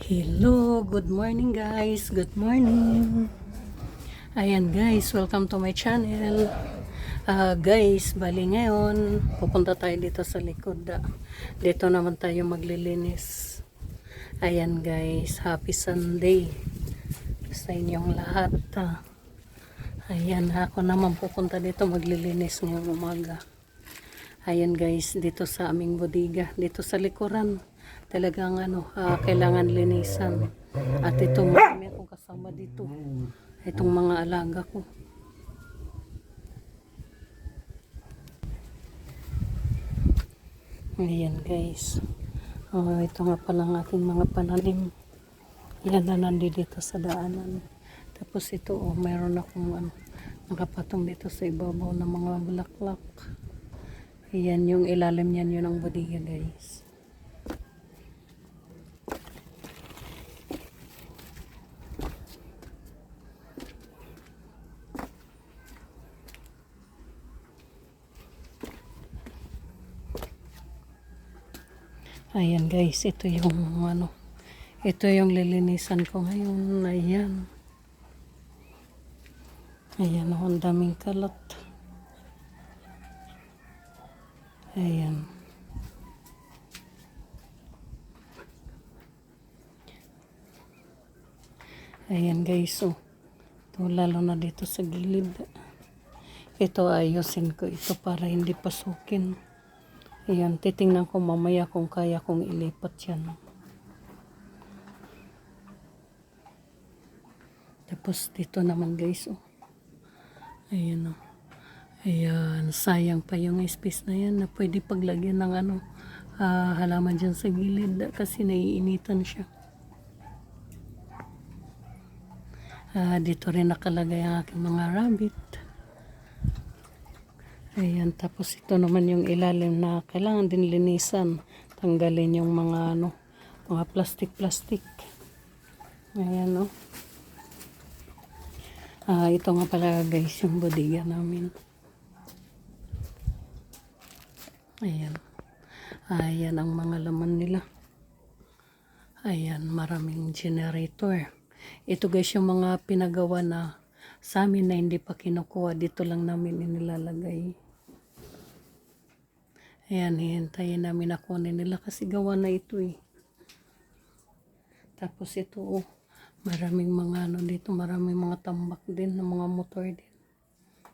Hello, good morning guys. Good morning. Ayan guys, welcome to my channel. Ah, guys, bali ngayon, pupunta tayo dito sa likod. Dito naman tayo maglilinis. Ayan guys, happy Sunday sa inyong lahat. ah. Ayan, ako naman pupunta dito maglilinis ngayong umaga. Ayan guys, dito sa aming bodega, dito sa likuran. Talagang ano, ah, kailangan linisan. At ito, marami akong kasama dito. Itong mga alaga ko. Ayan guys. Oh, ito nga pala ang aking mga pananim. Yan na nandito sa daanan. Tapos ito, oh, meron akong ano, nakapatong dito sa ibabaw ng mga bulaklak. Ayan yung ilalim niyan, yun ang bodega guys. Ayan guys, ito yung ano, ito yung lilinisan ko ngayon. Ayan. Ayan, oh, ang daming kalat. Ayan. Ayan guys, oh. Ito, lalo na dito sa gilid. Ito ayusin ko ito para hindi pasukin. Ayan, titingnan ko mamaya kung kaya kong ilipat yan. Tapos dito naman guys, oh. Ayan, oh. Ayan, sayang pa yung space na yan na pwede paglagyan ng ano, ah, halaman dyan sa gilid kasi naiinitan siya. Ah, dito rin nakalagay ang aking mga rabbit. Ayan, tapos ito naman yung ilalim na kailangan din linisan. Tanggalin yung mga ano, mga plastic-plastic. Ayan, oh. Ah, ito nga pala guys, yung bodega namin. Ayan. Ayan ang mga laman nila. Ayan, maraming generator. Ito guys yung mga pinagawa na sa amin na hindi pa kinukuha. Dito lang namin inilalagay. Ayan, hihintayin namin na kunin nila kasi gawa na ito eh. Tapos ito oh, maraming mga ano dito, maraming mga tambak din ng mga motor din.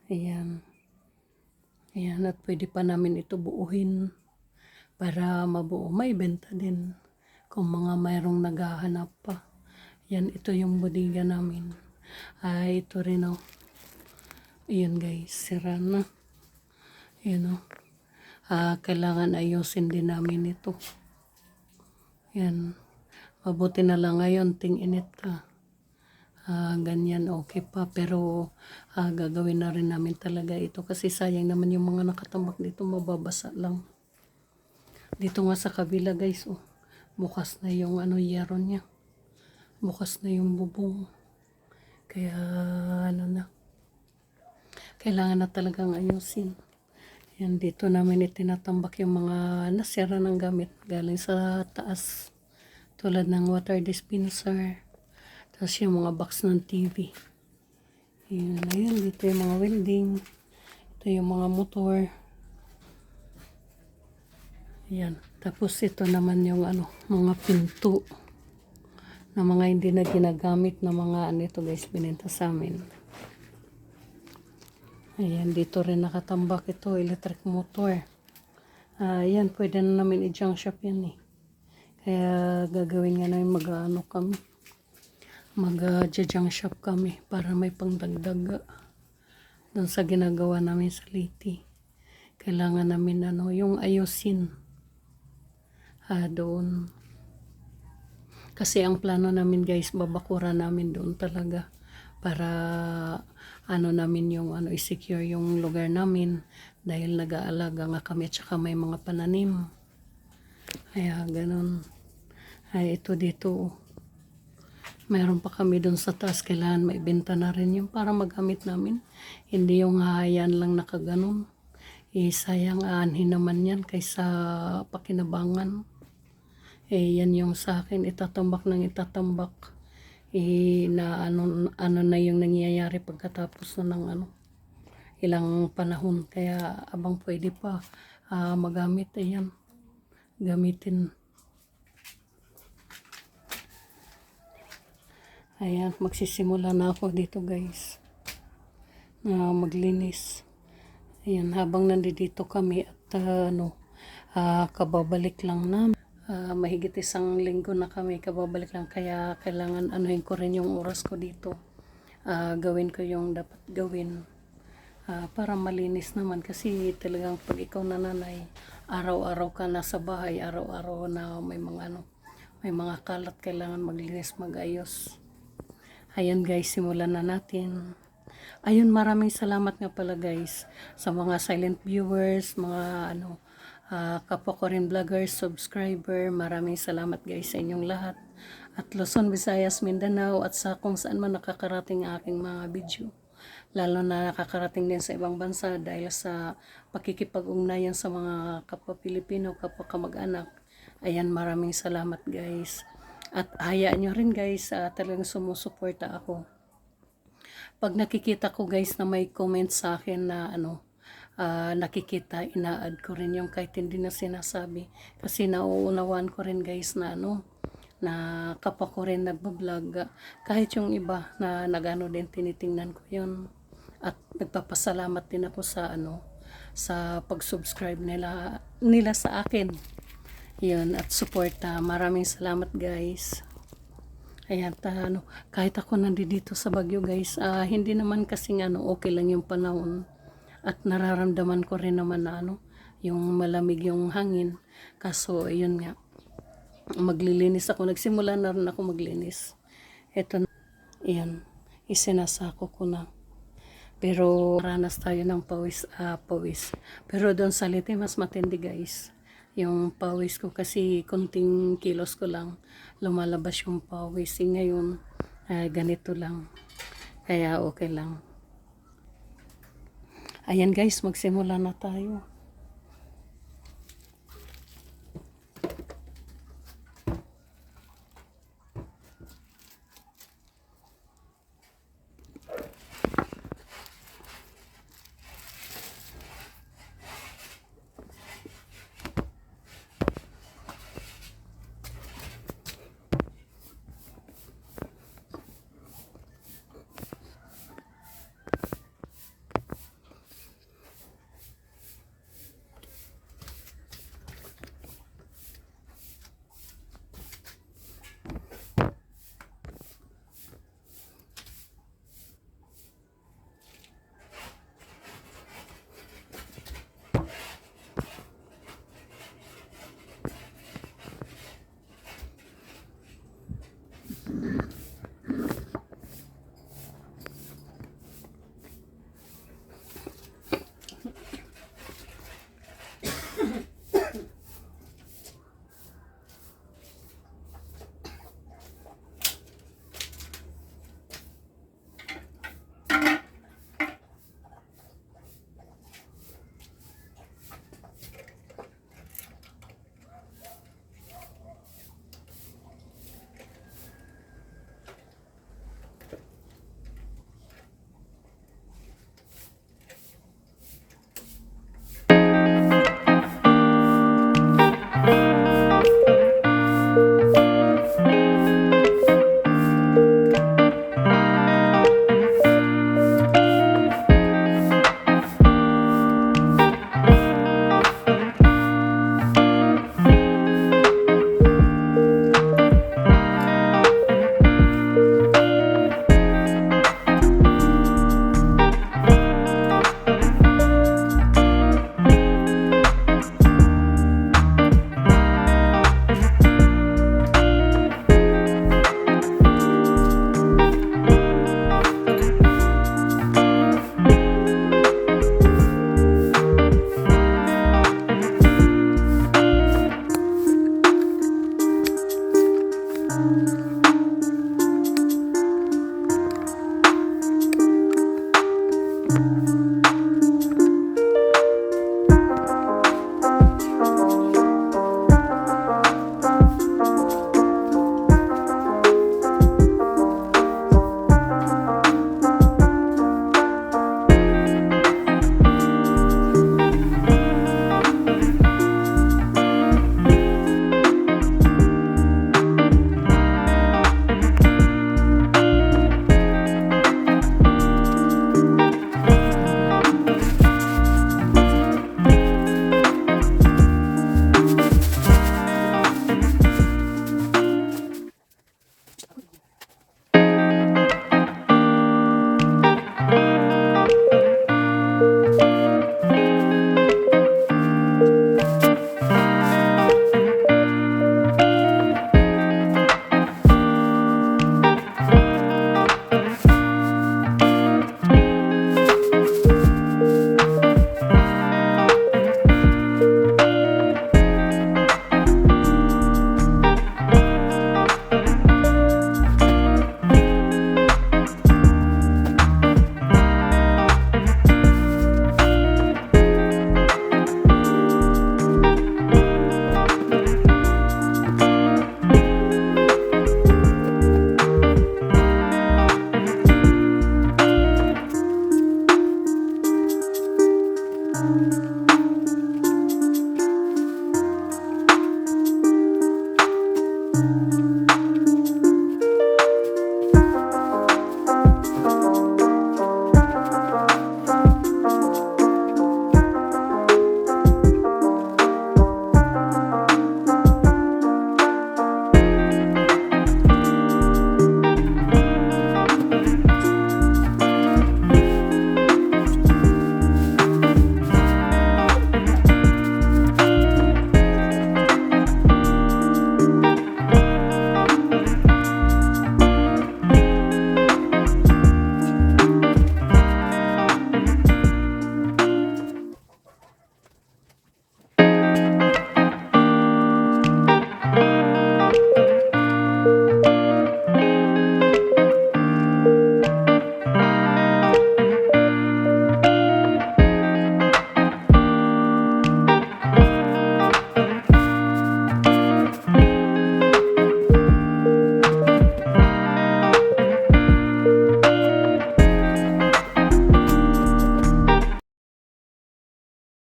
Ayan. Ayan, at pwede pa namin ito buuhin para mabuo. May benta din kung mga mayroong naghahanap pa. Yan, ito yung bodega namin. Ay, ito rin oh. Ayan guys, sira na. Ayan oh. Ah, kailangan ayusin din namin ito. Yan. Mabuti na lang ngayon, ting init ah. Ah, ganyan okay pa pero ah, gagawin na rin namin talaga ito kasi sayang naman yung mga nakatambak dito mababasa lang dito nga sa kabila guys oh bukas na yung ano yero niya bukas na yung bubong kaya ano na kailangan na talagang ayusin yan dito namin itinatambak yung mga nasira ng gamit galing sa taas tulad ng water dispenser tapos yung mga box ng TV. Yun, ayun, dito yung mga welding. Ito yung mga motor. Ayan. Tapos ito naman yung ano, mga pinto. Na mga hindi na ginagamit na mga ano guys, binenta sa amin. Ayan, dito rin nakatambak ito, electric motor. Ah, ayan, pwede na namin i-junk shop yan eh. Kaya gagawin nga namin mag-ano kami mag-jajang shop kami para may pangdagdag doon sa ginagawa namin sa Liti. Kailangan namin ano, yung ayusin ah, doon. Kasi ang plano namin guys, babakura namin doon talaga para ano namin yung ano i-secure yung lugar namin dahil nag-aalaga nga kami at saka may mga pananim. Kaya ganun. Ay ito dito oh. Meron pa kami doon sa taas, kailangan may benta na rin yung para magamit namin. Hindi yung hayan lang nakaganon. Eh, sayang aanhin naman yan kaysa pakinabangan. Eh, yan yung sa akin, itatambak ng itatambak. Eh, na ano, ano na yung nangyayari pagkatapos na ng ano, ilang panahon. Kaya abang pwede pa ah, magamit, ayan, gamitin. Ayan, magsisimula na ako dito guys. Na maglinis. Ayan, habang nandito kami at ah, ano, ah, kababalik lang namin. Ah, mahigit isang linggo na kami kababalik lang kaya kailangan anuhin ko rin yung oras ko dito. Ah, gawin ko yung dapat gawin. Ah, para malinis naman kasi talagang pag ikaw nananay, araw-araw ka na sa bahay, araw-araw na may mga ano, may mga kalat kailangan maglinis, magayos. Ayan guys, simulan na natin. Ayun, maraming salamat nga pala guys sa mga silent viewers, mga ano, ah, kapwa ko rin vloggers, subscriber. Maraming salamat guys sa inyong lahat. At Luzon, Visayas, Mindanao at sa kung saan man nakakarating ang aking mga video. Lalo na nakakarating din sa ibang bansa dahil sa pakikipag-ugnayan sa mga kapwa Pilipino, kapwa kamag-anak. Ayan, maraming salamat guys. At hayaan nyo rin guys, ah, talagang sumusuporta ako pag nakikita ko guys na may comment sa akin na ano, ah, nakikita, ina-add ko rin yung kahit hindi na sinasabi. Kasi nauunawaan ko rin guys na ano, na kapwa ko rin nagbablog. ah, Kahit yung iba na nagano din, tinitingnan ko yun. At nagpapasalamat din ako sa ano, sa pag-subscribe nila, nila sa akin. Yun, at suporta. Maraming salamat guys. Ayan, ta, ano, kahit ako nandito sa Bagyo guys, ah, hindi naman kasi ano, okay lang yung panahon. At nararamdaman ko rin naman na ano, yung malamig yung hangin. Kaso, yun nga, maglilinis ako. Nagsimula na rin ako maglinis. Ito na, yan, isinasako ko na. Pero ranas tayo ng pawis, ah, pawis. Pero doon sa Leyte, mas matindi guys. Yung pawis ko kasi konting kilos ko lang lumalabas yung pawis. Eh, ngayon, ah, ganito lang. Kaya okay lang. Ayan guys, magsimula na tayo.